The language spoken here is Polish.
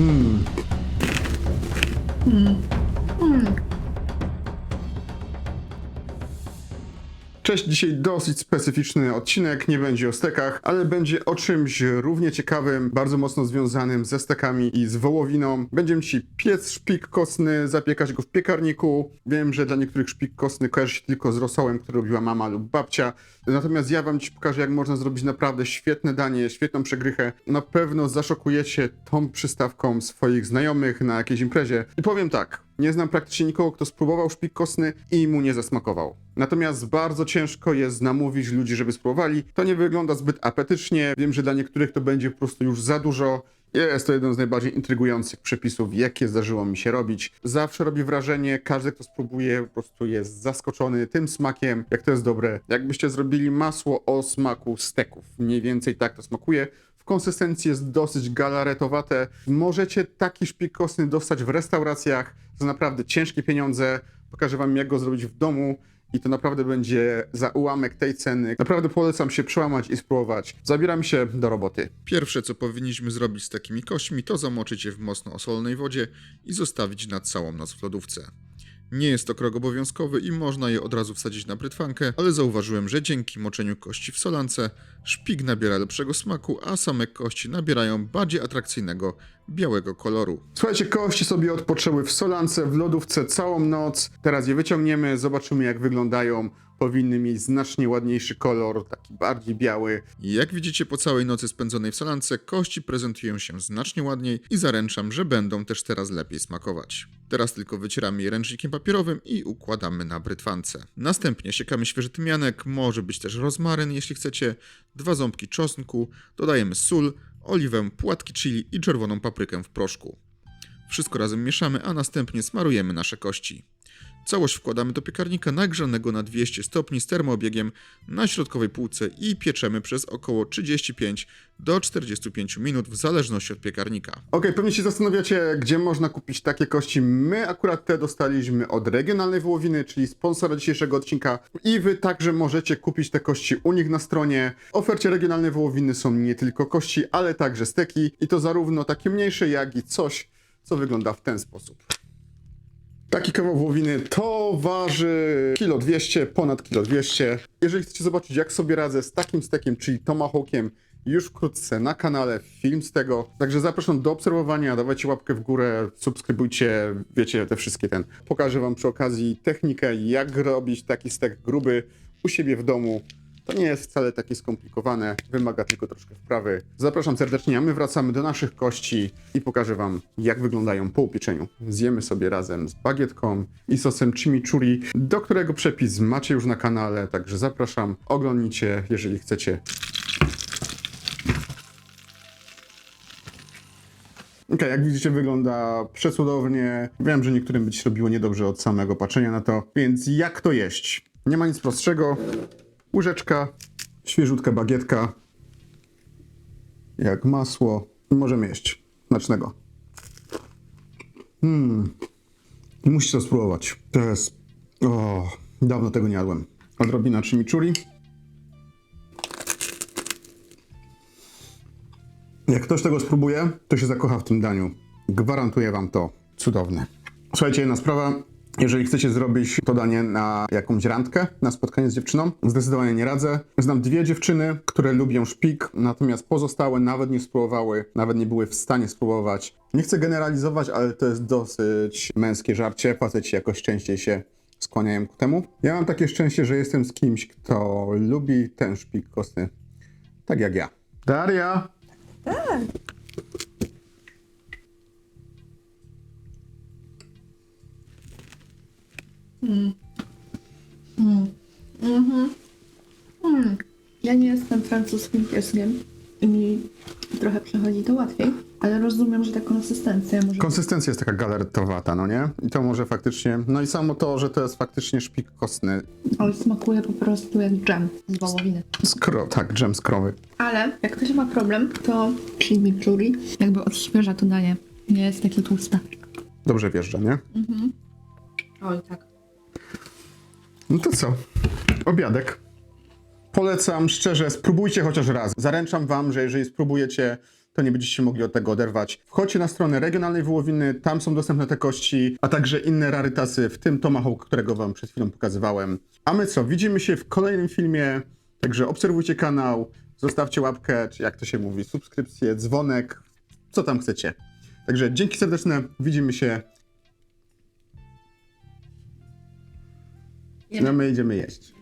อืม อืม อืม Cześć, dzisiaj dosyć specyficzny odcinek, nie będzie o stekach, ale będzie o czymś równie ciekawym, bardzo mocno związanym ze stekami i z wołowiną. Będziemy ci piec szpik kostny, zapiekać go w piekarniku. Wiem, że dla niektórych szpik kostny kojarzy się tylko z rosołem, który robiła mama lub babcia. Natomiast ja wam ci pokażę, jak można zrobić naprawdę świetne danie, świetną przegrychę. Na pewno zaszokujecie tą przystawką swoich znajomych na jakiejś imprezie. I powiem tak, nie znam praktycznie nikogo, kto spróbował szpik kostny i mu nie zasmakował. Natomiast bardzo ciężko jest namówić ludzi, żeby spróbowali. To nie wygląda zbyt apetycznie. Wiem, że dla niektórych to będzie po prostu już za dużo. Jest to jeden z najbardziej intrygujących przepisów, jakie zdarzyło mi się robić. Zawsze robi wrażenie, każdy, kto spróbuje, po prostu jest zaskoczony tym smakiem, jak to jest dobre. Jakbyście zrobili masło o smaku steków. Mniej więcej tak to smakuje. Konsystencji jest dosyć galaretowate. Możecie taki szpik kostny dostać w restauracjach za naprawdę ciężkie pieniądze. Pokażę wam, jak go zrobić w domu. I to naprawdę będzie za ułamek tej ceny. Naprawdę polecam się przełamać i spróbować. Zabieram się do roboty. Pierwsze, co powinniśmy zrobić z takimi kośćmi, to zamoczyć je w mocno osolonej wodzie i zostawić na całą noc w lodówce. Nie jest to krok obowiązkowy i można je od razu wsadzić na brytwankę, ale zauważyłem, że dzięki moczeniu kości w solance szpik nabiera lepszego smaku, a same kości nabierają bardziej atrakcyjnego białego koloru. Słuchajcie, kości sobie odpoczęły w solance, w lodówce całą noc. Teraz je wyciągniemy, zobaczymy jak wyglądają. Powinny mieć znacznie ładniejszy kolor, taki bardziej biały. Jak widzicie po całej nocy spędzonej w solance, kości prezentują się znacznie ładniej i zaręczam, że będą też teraz lepiej smakować. Teraz tylko wycieramy je ręcznikiem papierowym i układamy na brytwance. Następnie siekamy świeży tymianek, może być też rozmaryn jeśli chcecie, dwa ząbki czosnku, dodajemy sól, oliwę, płatki chili i czerwoną paprykę w proszku. Wszystko razem mieszamy, a następnie smarujemy nasze kości. Całość wkładamy do piekarnika nagrzanego na 200 stopni z termoobiegiem na środkowej półce i pieczemy przez około 35 do 45 minut w zależności od piekarnika. Okej, pewnie się zastanawiacie, gdzie można kupić takie kości. My akurat te dostaliśmy od regionalnej wołowiny, czyli sponsora dzisiejszego odcinka. I wy także możecie kupić te kości u nich na stronie. W ofercie regionalnej wołowiny są nie tylko kości, ale także steki. I to zarówno takie mniejsze, jak i coś, co wygląda w ten sposób. Taki kawał wołowiny to waży kilo 200, ponad kilo 200. Jeżeli chcecie zobaczyć, jak sobie radzę z takim stekiem, czyli tomahawkiem, już wkrótce na kanale film z tego. Także zapraszam do obserwowania, dawajcie łapkę w górę, subskrybujcie, wiecie, te wszystkie ten. Pokażę wam przy okazji technikę, jak robić taki stek gruby u siebie w domu. To nie jest wcale takie skomplikowane, wymaga tylko troszkę wprawy. Zapraszam serdecznie, a my wracamy do naszych kości i pokażę wam, jak wyglądają po upieczeniu. Zjemy sobie razem z bagietką i sosem chimichurri, do którego przepis macie już na kanale, także zapraszam, oglądnijcie, jeżeli chcecie. Okej, jak widzicie wygląda przecudownie. Wiem, że niektórym by się robiło niedobrze od samego patrzenia na to, więc jak to jeść? Nie ma nic prostszego. Łyżeczka, świeżutka bagietka, jak masło. Możemy jeść. Smacznego. Mmm. Musisz to spróbować. To jest... O, dawno tego nie jadłem. Odrobina chimichurri. Jak ktoś tego spróbuje, to się zakocha w tym daniu. Gwarantuję wam to. Cudowne. Słuchajcie, jedna sprawa. Jeżeli chcecie zrobić to danie na jakąś randkę, na spotkanie z dziewczyną, zdecydowanie nie radzę. Znam dwie dziewczyny, które lubią szpik, natomiast pozostałe nawet nie spróbowały, nawet nie były w stanie spróbować. Nie chcę generalizować, ale to jest dosyć męskie żarcie. Faceci jakoś częściej się skłaniają ku temu. Ja mam takie szczęście, że jestem z kimś, kto lubi ten szpik kostny. Tak jak ja. Daria! Ja nie jestem francuskim pieskiem i mi trochę przechodzi to łatwiej, ale rozumiem, że ta konsystencja może... Konsystencja jest taka galaretowata, no nie? I to może faktycznie. No i samo to, że to jest faktycznie szpik kostny. ale smakuje po prostu jak dżem z wołowiny. Skro, tak, dżem z krowy. Ale jak ktoś ma problem, to chimichurri jakby odświeża to danie. Nie jest takie tłuste. Dobrze wjeżdża, nie? Oj, tak. No to co? Obiadek. Polecam szczerze, spróbujcie chociaż raz. Zaręczam wam, że jeżeli spróbujecie, to nie będziecie mogli od tego oderwać. Wchodźcie na stronę regionalnej wołowiny, tam są dostępne te kości, a także inne rarytasy, w tym Tomahawk, którego wam przed chwilą pokazywałem. A my co, widzimy się w kolejnym filmie, także obserwujcie kanał, zostawcie łapkę, czy jak to się mówi, subskrypcję, dzwonek, co tam chcecie. Także dzięki serdeczne, widzimy się. No my idziemy jeść.